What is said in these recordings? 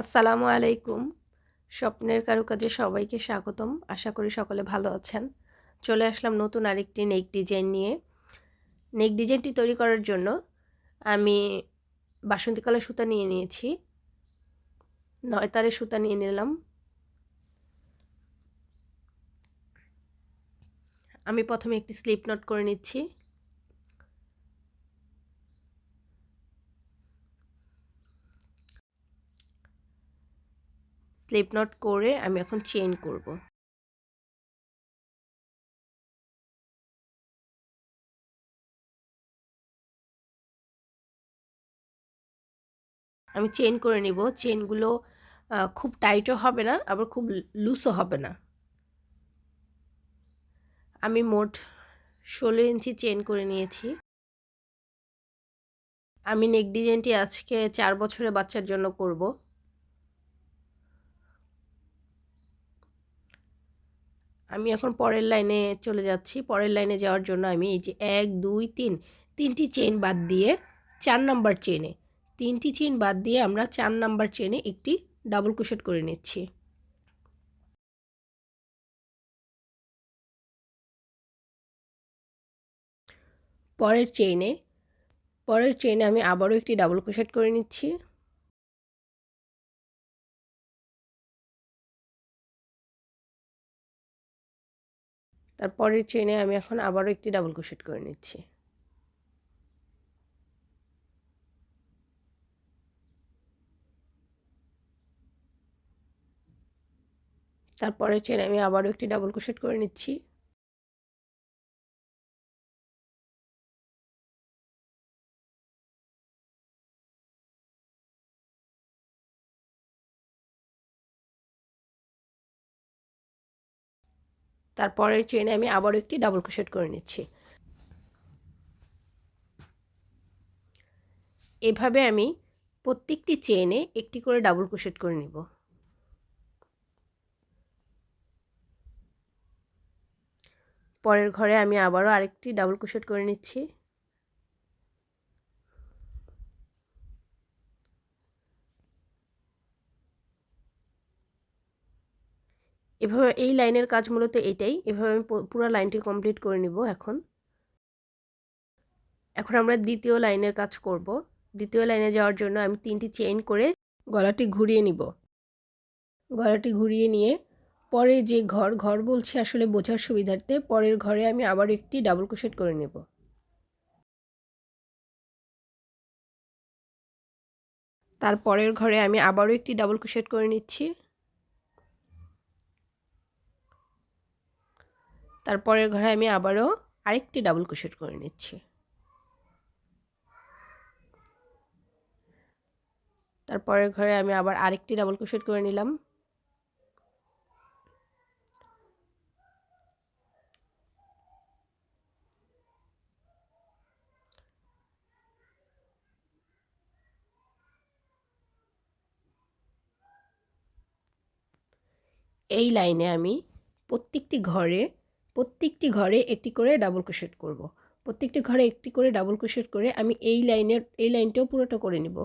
আসসালামু আলাইকুম। স্বপ্নের কারুকাজে সবাইকে স্বাগতম। আশা করি সকলে ভালো আছেন। চলে আসলাম নতুন আরেকটি নেক ডিজাইন নিয়ে। নেক ডিজাইনটি তৈরি করার জন্য আমি বাসন্তী কালার সুতা নিয়ে নিয়েছি। নয় তারের সুতা নিয়ে নিলাম। আমি প্রথমে একটি স্লিপ নট করে নিচ্ছি। স্লিপ নট করে আমি এখন চেইন করব। আমি চেইন করে নিব। চেইনগুলো খুব টাইটও হবে না, আবার খুব লুজও হবে না। আমি মোট ষোলো ইঞ্চি চেন করে নিয়েছি। আমি নেক ডিজাইনটি আজকে চার বছরের বাচ্চার জন্য করব। আমি এখন পরের লাইনে চলে যাচ্ছি। পরের লাইনে যাওয়ার জন্য আমি এই যে এক, দুই, তিন, তিনটি চেন বাদ দিয়ে চার নাম্বার চেনে তিনটি চেন বাদ দিয়ে আমরা চার নাম্বার চেনে একটি ডাবল কুশেট করে নিচ্ছি। পরের চেইনে পরের চেইনে আমি আবারও একটি ডাবল কুশেট করে নিচ্ছি। তারপরের চেনে আমি এখন আবারও একটি ডাবল ক্রোশেট করে নিচ্ছি। তারপরের চেনে আমি আবারও একটি ডাবল ক্রোশেট করে নিচ্ছি। তারপরের চেনে আমি আবারও একটি ডাবল ক্রোশেট করে নিচ্ছি। এভাবে আমি প্রত্যেকটি চেনে একটি করে ডাবল ক্রোশেট করে নিব। পরের ঘরে আমি আবারও আরেকটি ডাবল ক্রোশেট করে নিচ্ছি। এভাবে এই লাইনের কাজ মূলত এটাই। এভাবে আমি পুরো লাইনটি কমপ্লিট করে নিব এখন। এখন আমরা দ্বিতীয় লাইনের কাজ করব। দ্বিতীয় লাইনে যাওয়ার জন্য আমি তিনটি চেইন করে গলাটি ঘুরিয়ে নিব। গলাটি ঘুরিয়ে নিয়ে পরে যে ঘর ঘর বলছি আসলে বোঝার সুবিধার্থে পরের ঘরে আমি আবার একটি ডাবল ক্রোশেট করে নেব। তারপরের ঘরে আমি আবারও একটি ডাবল ক্রোশেট করে নিচ্ছি। তারপরের ঘরে আমি আবারও আরেকটি ডাবল ক্রোশেট করে নিচ্ছি। তারপরের ঘরে আমি আবার আরেকটি ডাবল ক্রোশেট করে নিলাম। এই লাইনে আমি প্রত্যেকটি ঘরে প্রত্যেকটি ঘরে একটি করে ডাবল ক্রোশেট করব। প্রত্যেকটি ঘরে একটি করে ডাবল ক্রোশেট করে আমি এই লাইনের এই লাইনটাও পুরোটা করে নিব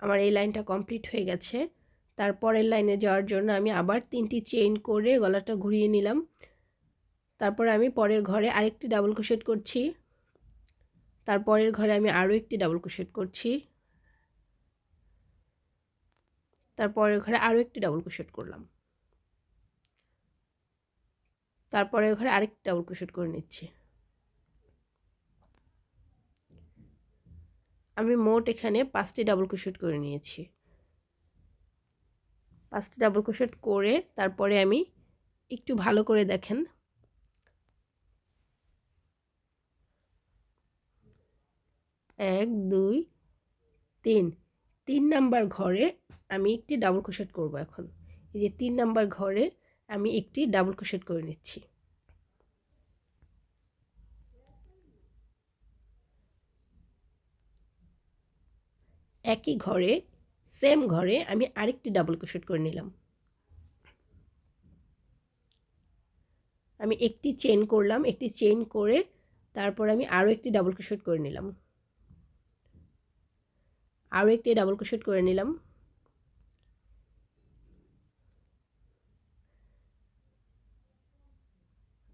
আমার এই লাইনটা কমপ্লিট হয়ে গেছে। তারপরের লাইনে যাওয়ার জন্য আমি আবার তিনটি চেইন করে গলাটা ঘুরিয়ে নিলাম। তারপরে আমি পরের ঘরে আরেকটি ডাবল ক্রোশেট করছি। তারপরের ঘরে আমি আরও একটি ডাবল ক্রোশেট করছি। তারপরের ঘরে আরও একটি ডাবল ক্রোশেট করলাম। তারপরের ঘরে আরেকটি ডাবল ক্রোশেট করে নিচ্ছি। আমি মোট এখানে পাঁচটি ডাবল ক্রোশেট করে নিয়েছি। পাঁচটি ডাবল ক্রোশেট করে তারপরে আমি একটু ভালো করে দেখেন। এক, দুই, তিন। তিন নাম্বার ঘরে আমি একটি ডাবল ক্রোশেট করব এখন। এই যে তিন নাম্বার ঘরে আমি একটি ডাবল ক্রোশেট করে নিচ্ছি। একই ঘরে সেম ঘরে আমি আরেকটি ডাবল ক্রোশেট করে নিলাম। আমি একটি চেন করলাম, একটি চেন করে তারপর আমি আরও একটি ডাবল ক্রোশেট করে নিলাম। আরও একটি ডাবল ক্রোশেট করে নিলাম।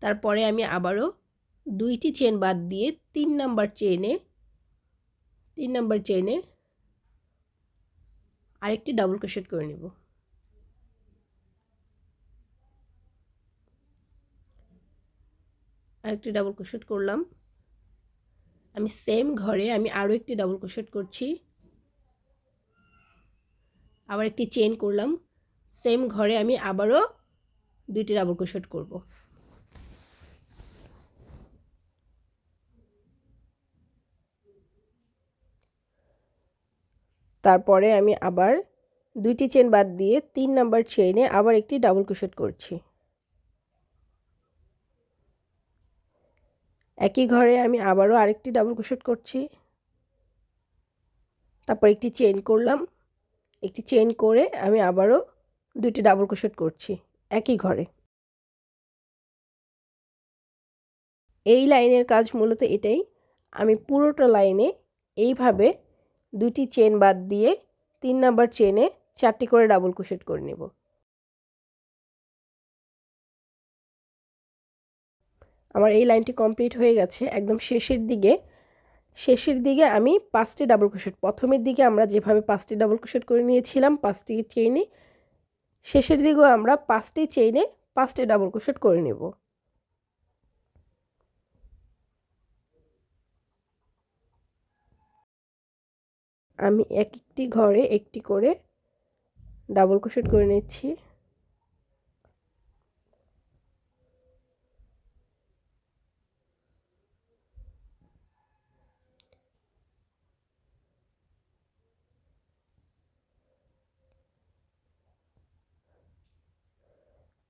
তারপরে আমি আবারও দুইটি চেন বাদ দিয়ে তিন নাম্বার চেনে তিন নাম্বার চেনে আরেকটি ডাবল ক্রোশেট করে নেব। আরেকটি ডাবল ক্রোশেট করলাম। আমি সেম ঘরে আমি আরও একটি ডাবল ক্রোশেট করছি। আবার একটি চেন করলাম। সেম ঘরে আমি আবারও দুইটি ডাবল ক্রোশেট করব। তারপরে আমি আবার দুইটি চেন বাদ দিয়ে তিন নাম্বার চেইনে আবার একটি ডাবল ক্রোশেট করছি। একই ঘরে আমি আবারও আরেকটি ডাবল ক্রোশেট করছি। তারপর একটি চেন করলাম। একটি চেন করে আমি আবারও দুইটি ডাবল ক্রোশেট করছি, একই ঘরে। এই লাইনের কাজ মূলত এটাই। আমি পুরোটা লাইনে এইভাবে দুটি চেন বাদ দিয়ে তিন নাম্বার চেনে চারটি করে ডাবল ক্রোশেট করে নেব। আমার এই লাইনটি কমপ্লিট হয়ে গেছে একদম শেষের দিকে। শেষের দিকে আমি পাঁচটি ডাবল ক্রোশেট প্রথমের দিকে আমরা যেভাবে পাঁচটি ডাবল ক্রোশেট করে নিয়েছিলাম পাঁচটি চেইনে শেষের দিকেও আমরা পাঁচটি চেইনে পাঁচটি ডাবল ক্রোশেট করে নেব। আমি এক একটি ঘরে একটি করে ডাবল ক্রোশেট করে নিচ্ছি।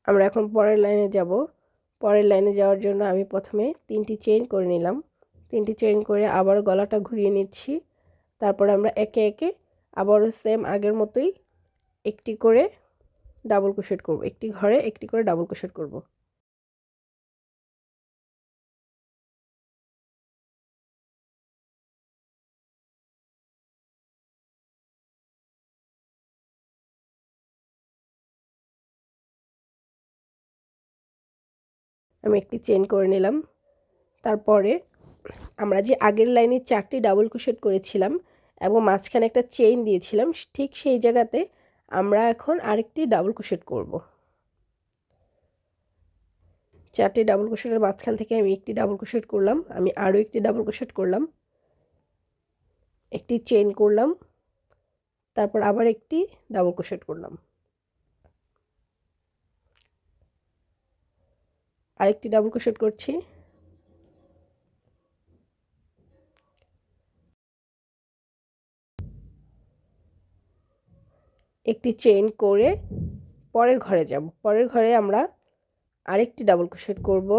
আমরা এখন পরের লাইনে যাব। পরের লাইনে যাওয়ার জন্য আমি প্রথমে তিনটি চেইন করে নিলাম। তিনটি চেইন করে আবার গলাটা ঘুরিয়ে নিচ্ছি। তারপর আমরা একে একে আবারও সেম আগের মতোই একটি করে ডাবল ক্রোশেট করব। একটি ঘরে একটি করে ডাবল ক্রোশেট করব। আমি একটি চেন করে নিলাম। তারপরে আমরা যে আগের লাইনে চারটি ডাবল ক্রোশেট করেছিলাম এবং মাঝখানে একটা চেইন দিয়েছিলাম, ঠিক সেই জায়গাতে আমরা এখন আরেকটি ডাবল ক্রোশেট করব। চারটি ডাবল ক্রোশেটের মাঝখান থেকে আমি একটি ডাবল ক্রোশেট করলাম, আমি আরও একটি ডাবল ক্রোশেট করলাম। একটি চেইন করলাম, তারপর আবার একটি ডাবল ক্রোশেট করলাম। আরেকটি ডাবল ক্রোশেট করছি। একটি চেইন করে পরের ঘরে যাব। পরের ঘরে আমরা আরেকটি ডাবল ক্রোশেট করব।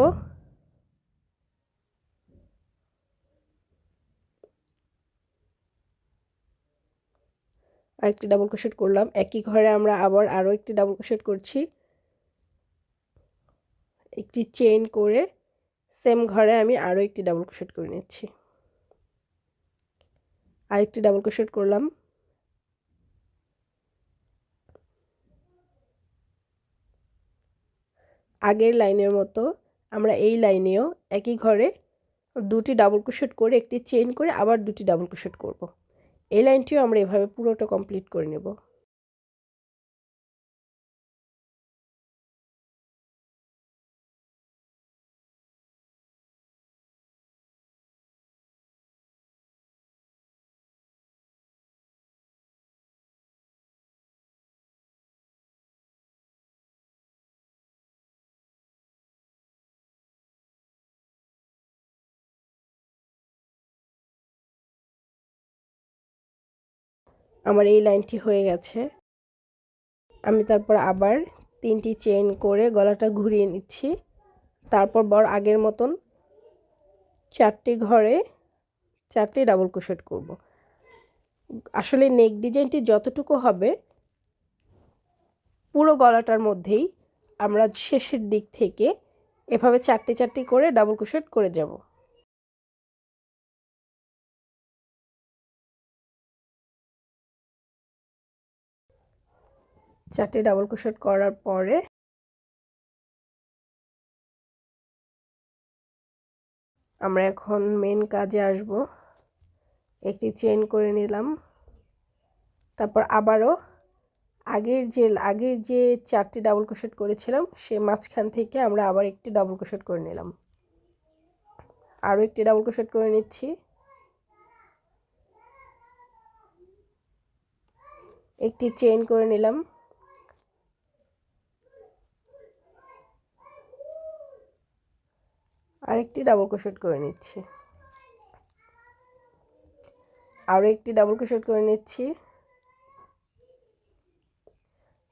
আরেকটি ডাবল ক্রোশেট করলাম। একই ঘরে আমরা আবার আরও একটি ডাবল ক্রোশেট করছি। একটি চেইন করে সেম ঘরে আমি আরও একটি ডাবল ক্রোশেট করে নিচ্ছি। আরেকটি ডাবল ক্রোশেট করলাম। আগের লাইনের মতো আমরা এই লাইনেও একই ঘরে দুটি ডাবল ক্রোশেট করে একটি চেইন করে আবার দুটি ডাবল ক্রোশেট করব। এই লাইনটিও আমরা এভাবে পুরোটা কমপ্লিট করে নেব আমার এই লাইনটি হয়ে গেছে। আমি তারপর আবার তিনটি চেন করে গলাটা ঘুরিয়ে নিচ্ছি। তারপর বর আগের মতন চারটি ঘরে চারটি ডাবল ক্রোশেট করব। আসলে নেক ডিজাইনটি যতটুকু হবে, পুরো গলাটার মধ্যেই আমরা শেষের দিক থেকে এভাবে চারটি চারটি করে ডাবল ক্রোশেট করে যাব। চারটি ডাবল ক্রোশেট করার পরে আমরা এখন মেন কাজে আসব। একটি চেন করে নিলাম। তারপর আবারও আগের যে আগের যে চারটি ডাবল ক্রোশেট করেছিলাম, সে মাঝখান থেকে আমরা আবার একটি ডাবল ক্রোশেট করে নিলাম। আরও একটি ডাবল ক্রোশেট করে নিচ্ছি। একটি চেন করে নিলাম। আরেকটি ডাবল ক্রোশেট করে নিচ্ছি। আরও একটি ডাবল ক্রোশেট করে নিচ্ছি।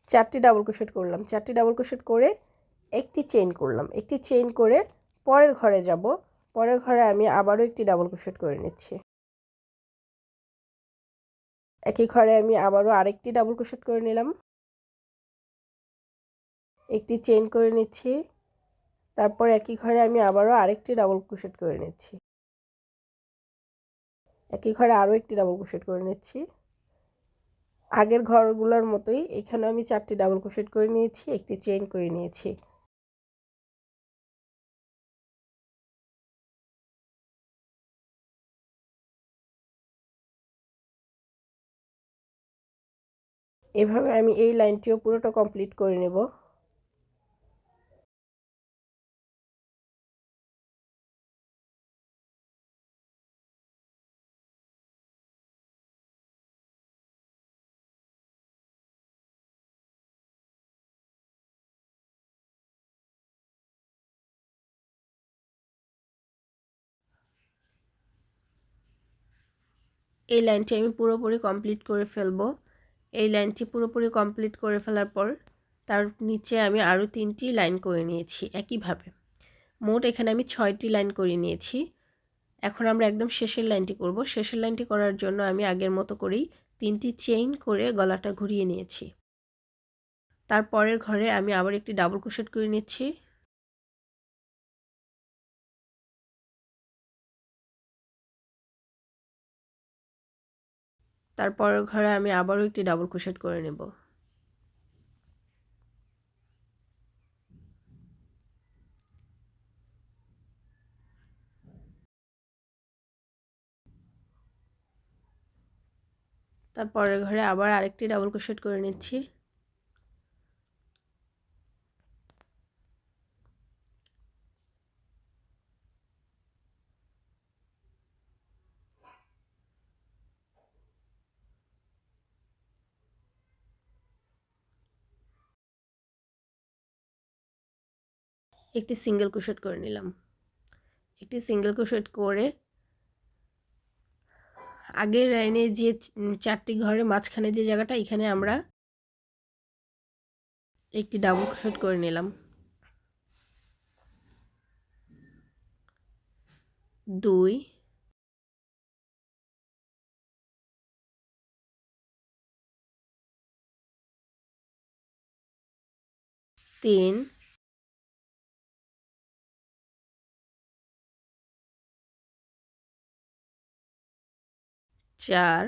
চারটি ডাবল ক্রোশেট করলাম। চারটি ডাবল ক্রোশেট করে একটি চেইন করলাম। একটি চেইন করে পরের ঘরে যাব। পরের ঘরে আমি আবারও একটি ডাবল ক্রোশেট করে নিচ্ছি। একই ঘরে আমি আবারও আরেকটি ডাবল ক্রোশেট করে নিলাম। একটি চেইন করে নিচ্ছি। তারপর একই ঘরে আমি আবারও আরেকটি ডাবল ক্রোশেট করে নিচ্ছি। একই ঘরে আরও একটি ডাবল ক্রোশেট করে নিচ্ছি। আগের ঘরগুলোর মতোই এখানে আমি চারটি ডাবল ক্রোশেট করে নিয়েছি, একটি চেইন করে নিয়েছি। এভাবে আমি এই লাইনটিও পুরোটা কমপ্লিট করে নেব। এই লাইনটি আমি পুরোপুরি কমপ্লিট করে ফেলব। এই লাইনটি পুরোপুরি কমপ্লিট করে ফেলার পর তার নিচে আমি আরও তিনটি লাইন করে নিয়েছি একইভাবে। মোট এখানে আমি ছয়টি লাইন করে নিয়েছি। এখন আমরা একদম শেষের লাইনটি করব। শেষের লাইনটি করার জন্য আমি আগের মতো করেই তিনটি চেইন করে গলাটা ঘুরিয়ে নিয়েছি। তারপরের ঘরে আমি আবার একটি ডাবল ক্রোশেট করে নিচ্ছি। তারপর ঘরে আমি আবারও একটি ডাবল ক্রোশেট করে নেব। তারপরের ঘরে আবার আরেকটি ডাবল ক্রোশেট করে নিচ্ছি। একটি সিঙ্গেল ক্রোশেট করে নিলাম। একটি সিঙ্গেল ক্রোশেট করে আগের লাইনে যে চারটি ঘরের মাঝখানে যে জায়গাটা, এখানে আমরা একটি ডাবল ক্রোশেট করে নিলাম। দুই তিন চার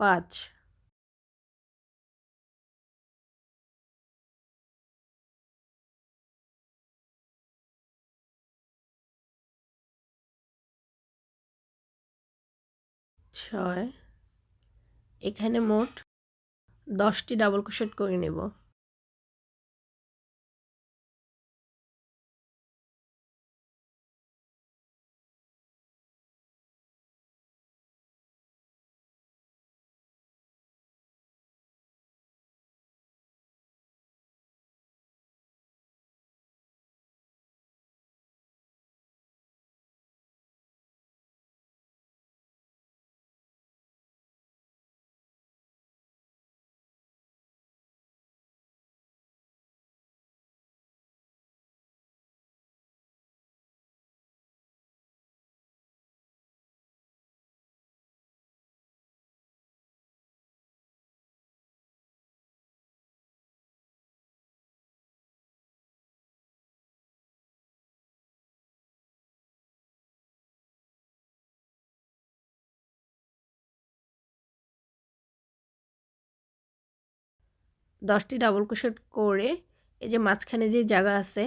পাঁচ ছয় এখানে মোট দশটি ডাবল ক্রোশেট করে নেব। দশটি ডাবল ক্রোশেট করে এই যে মাঝখানে যে জায়গা আছে,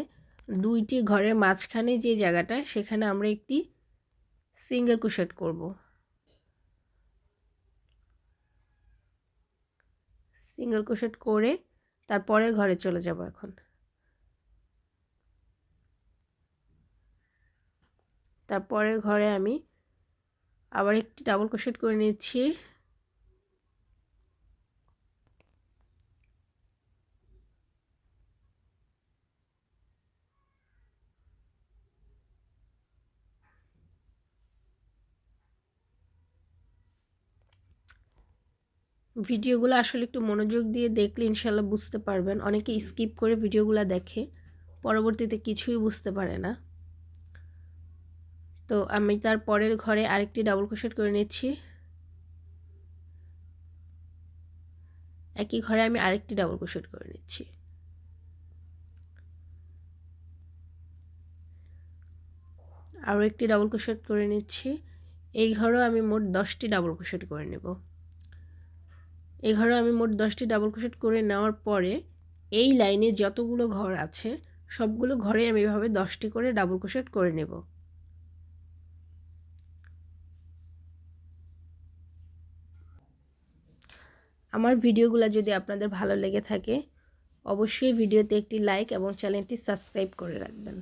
দুইটি ঘরের মাঝখানে যে জায়গাটা, সেখানে আমরা একটি সিঙ্গেল ক্রোশেট করব। সিঙ্গেল ক্রোশেট করে তারপরে ঘরে চলে যাব এখন। তারপরে ঘরে আমি আবার একটি ডাবল ক্রোশেট করে নিচ্ছি। ভিডিওগুলো আসলে একটু মনোযোগ দিয়ে দেখলে ইনশাল্লাহ বুঝতে পারবেন। অনেকে স্কিপ করে ভিডিওগুলো দেখে, পরবর্তীতে কিছুই বুঝতে পারে না। তো আমি তার পরের ঘরে আরেকটি ডাবল ক্রোশেট করে নিচ্ছি। একই ঘরে আমি আরেকটি ডাবল ক্রোশেট করে নিচ্ছি। আরও একটি ডাবল ক্রোশেট করে নিচ্ছি। এই ঘরেও আমি মোট দশটি ডাবল ক্রোশেট করে নেব। এই ঘরে আমি মোট দশটি ডাবল ক্রোশেট করে নেওয়ার পরে এই লাইনে যতগুলো ঘর আছে, সবগুলো ঘরে আমি এভাবে দশটি করে ডাবল ক্রোশেট করে নেব। আমার ভিডিওগুলো যদি আপনাদের ভালো লেগে থাকে, অবশ্যই ভিডিওতে একটি লাইক এবং চ্যানেলটি সাবস্ক্রাইব করে রাখবেন।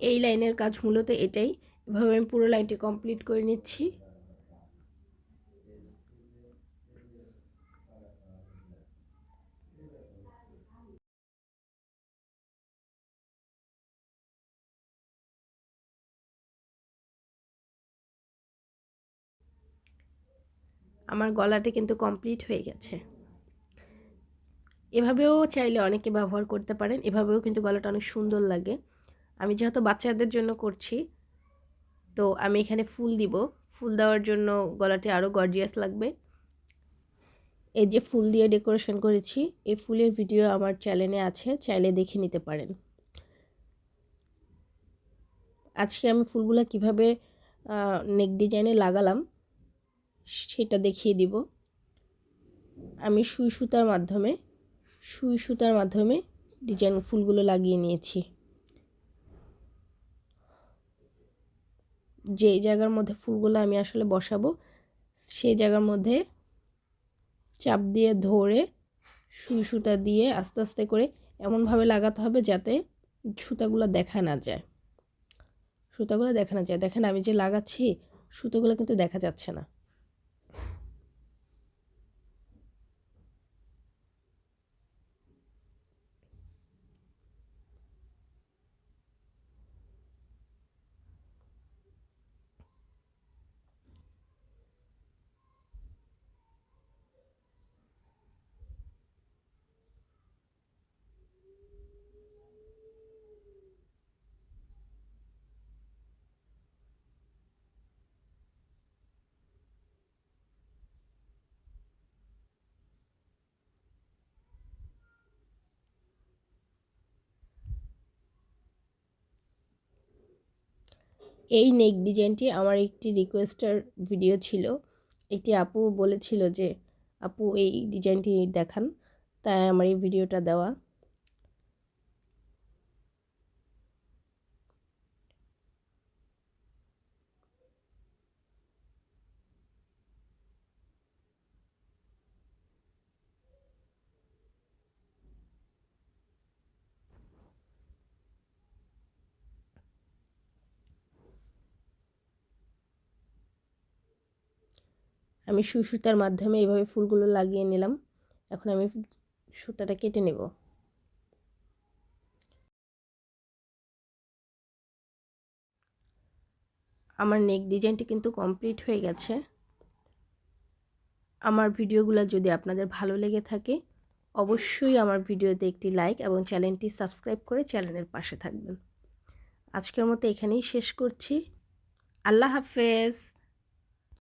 এই লাইনের কাজ মূলত এটাই। এভাবে আমি পুরো লাইনটি কমপ্লিট করে নিচ্ছি। আমার গলাটি কিন্তু কমপ্লিট হয়ে গেছে। এভাবেও চাইলে অনেকে ব্যবহার করতে পারেন। এভাবেও কিন্তু গলাটা অনেক সুন্দর লাগে। আমি যেহেতু বাচ্চাদের জন্য করছি, তো আমি এখানে ফুল দিব। ফুল দেওয়ার জন্য গলাটি আরও গর্জিয়াস লাগবে। এই যে ফুল দিয়ে ডেকোরেশন করেছি, এই ফুলের ভিডিও আমার চ্যানেলে আছে, চাইলে দেখে নিতে পারেন। আজকে আমি ফুলগুলো কীভাবে নেক ডিজাইনে লাগালাম, সেটা দেখিয়ে দিব। আমি সুই সুতার মাধ্যমে, সুই সুতার মাধ্যমে ডিজাইন ফুলগুলো লাগিয়ে নিয়েছি। যে জায়গার মধ্যে ফুলগুলো আমি আসলে বসাবো, সেই জায়গার মধ্যে চাপ দিয়ে ধরে সুই সুতা দিয়ে আস্তে আস্তে করে এমনভাবে লাগাতে হবে যাতে সুতাগুলো দেখা না যায়। সুতাগুলো দেখা না যায়। দেখেন আমি যে লাগাচ্ছি, সুতোগুলো কিন্তু দেখা যাচ্ছে না। এই নেক ডিজাইনটি আমার একটি রিকোয়েস্টার ভিডিও ছিল। এটি আপু বলেছিল যে, আপু, এই ডিজাইনটি দেখান। তাই আমার এই ভিডিওটা দেওয়া। আমি সুতার মাধ্যমে এইভাবে ফুলগুলো লাগিয়ে নিলাম। এখন আমি সুতাটা কেটে নেব। আমার নেক ডিজাইনটি কিন্তু কমপ্লিট হয়ে গেছে। আমার ভিডিওগুলো যদি আপনাদের ভালো লেগে থাকে, অবশ্যই আমার ভিডিওতে একটি লাইক এবং চ্যানেলটি সাবস্ক্রাইব করে চ্যানেলের পাশে থাকবেন। আজকের মতো এখানেই শেষ করছি। আল্লাহ হাফেজ।